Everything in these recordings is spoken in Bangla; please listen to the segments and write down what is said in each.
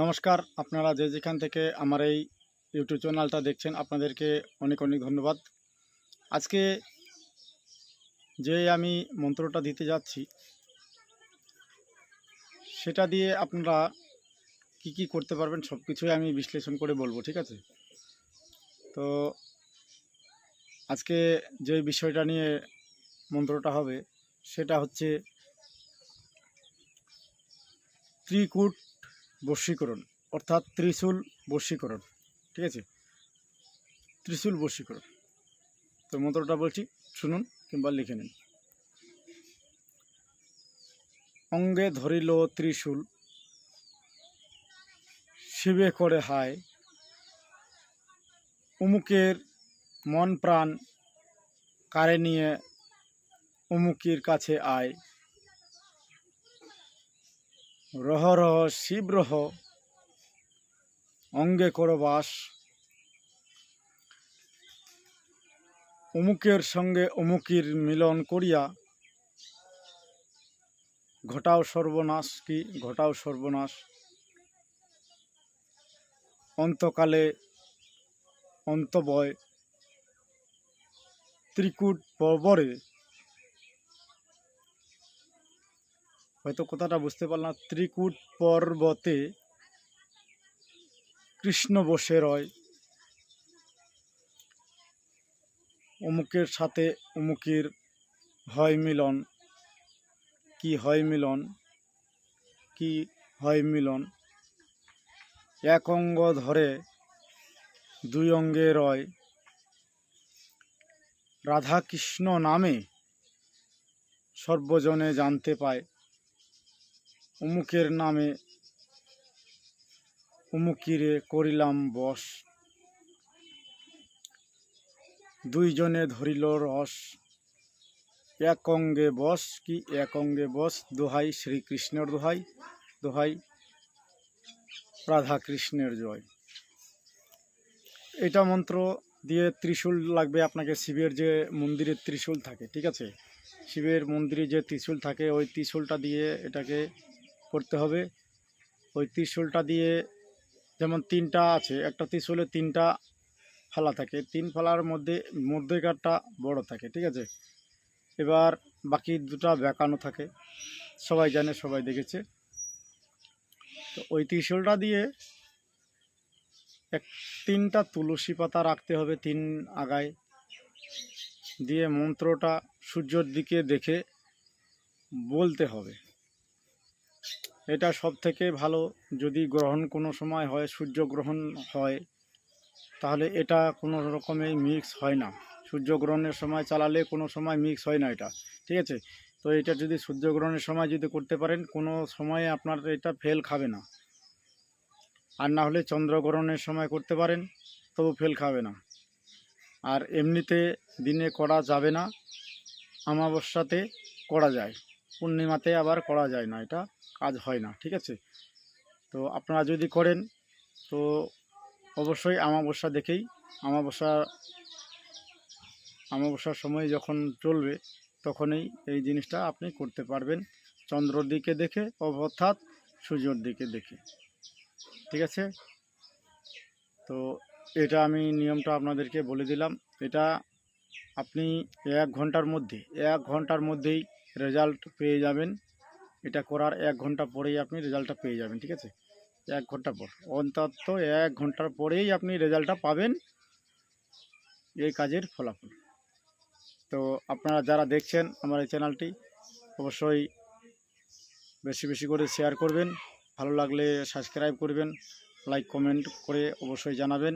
নমস্কার, আপনারা যে যেখান থেকে আমার এই ইউটিউব চ্যানেলটা দেখছেন, আপনাদেরকে অনেক অনেক ধন্যবাদ। আজকে যে আমি মন্ত্রটা দিতে যাচ্ছি, সেটা দিয়ে আপনারা কি কি করতে পারবেন সব কিছুই আমি বিশ্লেষণ করে বলব, ঠিক আছে? তো আজকে যে বিষয়টা নিয়ে মন্ত্রটা হবে, সেটা হচ্ছে ত্রিকূট বশীকরণ অর্থাৎ ত্রিশূল বশীকরণ ঠিক আছে? ত্রিশূল বশীকরণ তো মন্ত্রটা বলছি, শুনুন কিংবা লিখে নিন। অঙ্গে ধরিল ত্রিশূল, শিবে করে হায়, উমুকের মন প্রাণ কারে নিয়ে উমুকির কাছে আয়। রহ রহ শিব রহ অঙ্গে করো বাস। অমুকের সঙ্গে অমুকির মিলন করিয়া ঘটাও সর্বনাশ কি ঘটাও সর্বনাশ। অন্তকালে অন্তবয় ত্রিকূট পর্বরে হয়তো কথাটা বুঝতে পারলাম ত্রিকূট পর্বতে কৃষ্ণ বসে রয়। অমুকের সাথে অমুকের হয় মিলন। কি হয় মিলন? কি হয় মিলন? এক অঙ্গ ধরে দুই অঙ্গে রয়। রাধা কৃষ্ণ নামে সর্বজনে জানতে পায়। অমুকের নামে উমুকিরে করিলাম বস দুইজনে ধরিল রস। এক অঙ্গে বস কি এক অঙ্গে বস দোহাই শ্রীকৃষ্ণের দোহাই দোহাই রাধা কৃষ্ণের জয়। এটা মন্ত্র দিয়ে ত্রিশূল লাগবে আপনাকে, শিবের যে মন্দিরের ত্রিশূল থাকে, ঠিক আছে? শিবের মন্দিরে যে ত্রিশূল থাকে, ওই ত্রিশূলটা দিয়ে এটাকে করতে হবে। ওই ত্রিশূলটা দিয়ে যেমন তিনটা আছে, একটা ত্রিশূলে তিনটা ফালা থাকে। তিন ফালার মধ্যে, মধ্যেকারটা বড় থাকে, ঠিক আছে? এবার বাকি দুটা বেঁকানো থাকে। সবাই জানে, সবাই দেখেছে। তো ওই ত্রিশূলটা দিয়ে এক, তিনটা তুলসী পাতা রাখতে হবে তিন আগায়। দিয়ে মন্ত্রটা সূর্যর দিকে দেখে বলতে হবে। এটা সব থেকে ভালো। যদি গ্রহণ কোনো সময় হয়, সূর্যগ্রহণ হয়, তাহলে এটা কোনো রকমেই মিক্স হয় না। সূর্যগ্রহণের সময় চালালে কোনো সময় মিক্স হয় না এটা, ঠিক আছে? তো এটা যদি সূর্যগ্রহণের সময় যদি করতে পারেন, কোনো সময়ে আপনার এটা ফেল খাবে না। আর না হলে চন্দ্রগ্রহণের সময় করতে পারেন, তবু ফেল খাবে না। আর এমনিতে দিনে করা যাবে না, অমাবস্যাতে করা যায়। পূর্ণিমাতে আবার করা যায় না, এটা কাজ হয় না, ঠিক আছে? তো আপনারা যদি করেন, তো অবশ্যই আমাবস্যা দেখেই আমাবস্যা আমাবস্যার সময় যখন চলবে, তখনই এই জিনিসটা আপনি করতে পারবেন। চন্দ্রর দিকে দেখে, অর্থাৎ সূর্যর দিকে দেখে, ঠিক আছে? তো এটা আমি নিয়মটা আপনাদেরকে বলে দিলাম। এটা আপনি এক ঘণ্টার মধ্যে, এক ঘণ্টার মধ্যেই রেজাল্ট পেয়ে যাবেন। এটা করার এক ঘণ্টা পরেই আপনি রেজাল্টটা পেয়ে যাবেন, ঠিক আছে? এক ঘণ্টা পর। অন্তত এক ঘণ্টার পরেই আপনি রেজাল্টটা পাবেন এই কাজের ফলাফল। তো আপনারা যারা দেখছেন আমার এই চ্যানেলটি, অবশ্যই বেশি বেশি করে শেয়ার করবেন। ভালো লাগলে সাবস্ক্রাইব করবেন লাইক কমেন্ট করে অবশ্যই জানাবেন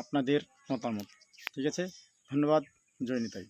আপনাদের মতামত, ঠিক আছে? ধন্যবাদ, জয় নিতাই।